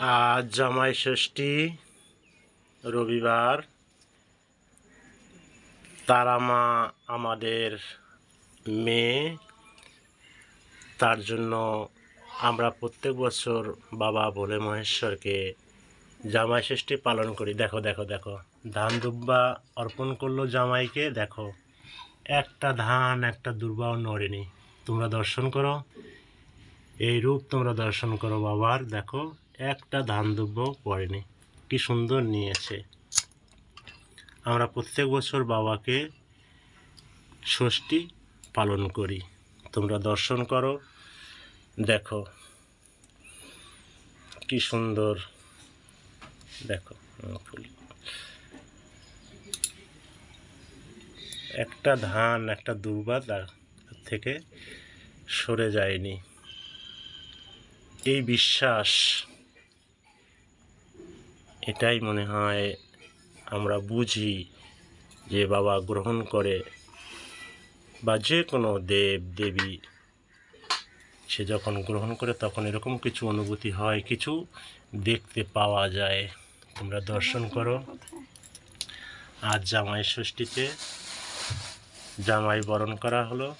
আজ জামাই ষষ্ঠী, রবিবার। তারা মা আমাদের মেয়ে। তার জন্য আমরা প্রত্যেক বছর বাবা ভোলে মহেশ্বরকে জামাই ষষ্ঠী পালন করি। দেখো দেখো দেখো। ধান দুব্বা অর্পণ করল জামাইকে। দেখো, একটা ধান, একটা দুর্বাও নড়েনি। তোমরা দর্শন করো। এই রূপ তোমরা দর্শন করো বাবার। দেখো, একটা ধান দুব্ব পড়েনি। কি সুন্দর নিয়েছে। আমরা প্রত্যেক বছর বাবাকে ষষ্ঠী পালন করি। তোমরা দর্শন করো। দেখো, কি সুন্দর। দেখো ফুল। একটা ধান, একটা দুর্বা থেকে সরে যায়নি। এই বিশ্বাস, এটাই মনে হয় আমরা বুঝি যে বাবা গ্রহণ করে বা যে কোনো দেব, দেবী, সে যখন গ্রহণ করে তখন এরকম কিছু অনুভূতি হয়, কিছু দেখতে পাওয়া যায়। তোমরা দর্শন করো। আজ জামাই ষষ্ঠীতে জামাই বরণ করা হলো।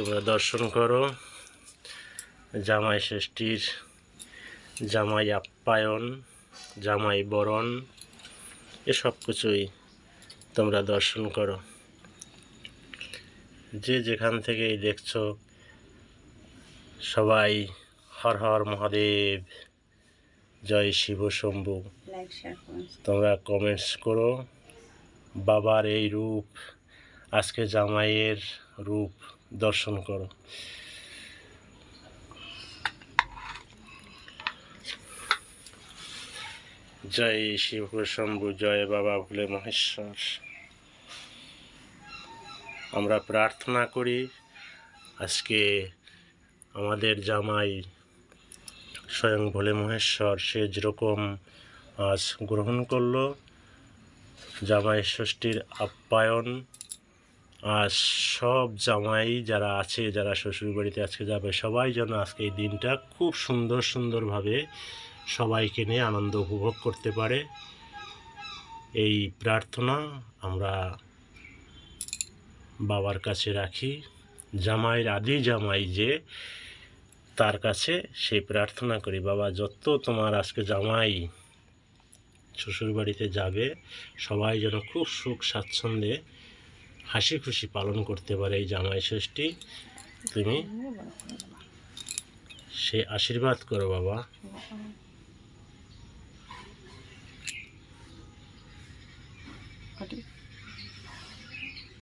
তোমরা দর্শন করো। জামাই ষষ্ঠীর জামাই আপ্যায়ন জামাই বরণ এসব কিছুই তোমরা দর্শন করো। যে যেখান থেকেই দেখছ সবাই হর হর মহাদেব জয় শিব শম্ভু। তোমরা কমেন্টস করো। বাবার এই রূপ আজকে জামাইয়ের রূপ। দর্শন করো। জয় শিব শম্ভু, জয় বাবা ভুলে মহেশ্বর। আমরা প্রার্থনা করি, আজকে আমাদের জামাই স্বয়ং ভোলে মহেশ্বর সে যেরকম আজ গ্রহণ করল, জামাই ষষ্ঠীর আপ্যায়ন আর সব জামাই যারা আছে, যারা শ্বশুর বাড়িতে আজকে যাবে, সবাই যেন আজকে এই দিনটা খুব সুন্দর সুন্দরভাবে সবাইকে নিয়ে আনন্দ উপভোগ করতে পারে। এই প্রার্থনা আমরা বাবার কাছে রাখি। জামাইয়ের আদি জামাই যে, তার কাছে সেই প্রার্থনা করি, বাবা, যত তোমার আজকে জামাই শ্বশুর বাড়িতে যাবে, সবাই যেন খুব সুখ স্বাচ্ছন্দ্যে হাসি খুশি পালন করতে পারে এই জামাই ষষ্ঠী। তুমি সে আশীর্বাদ করো বাবা।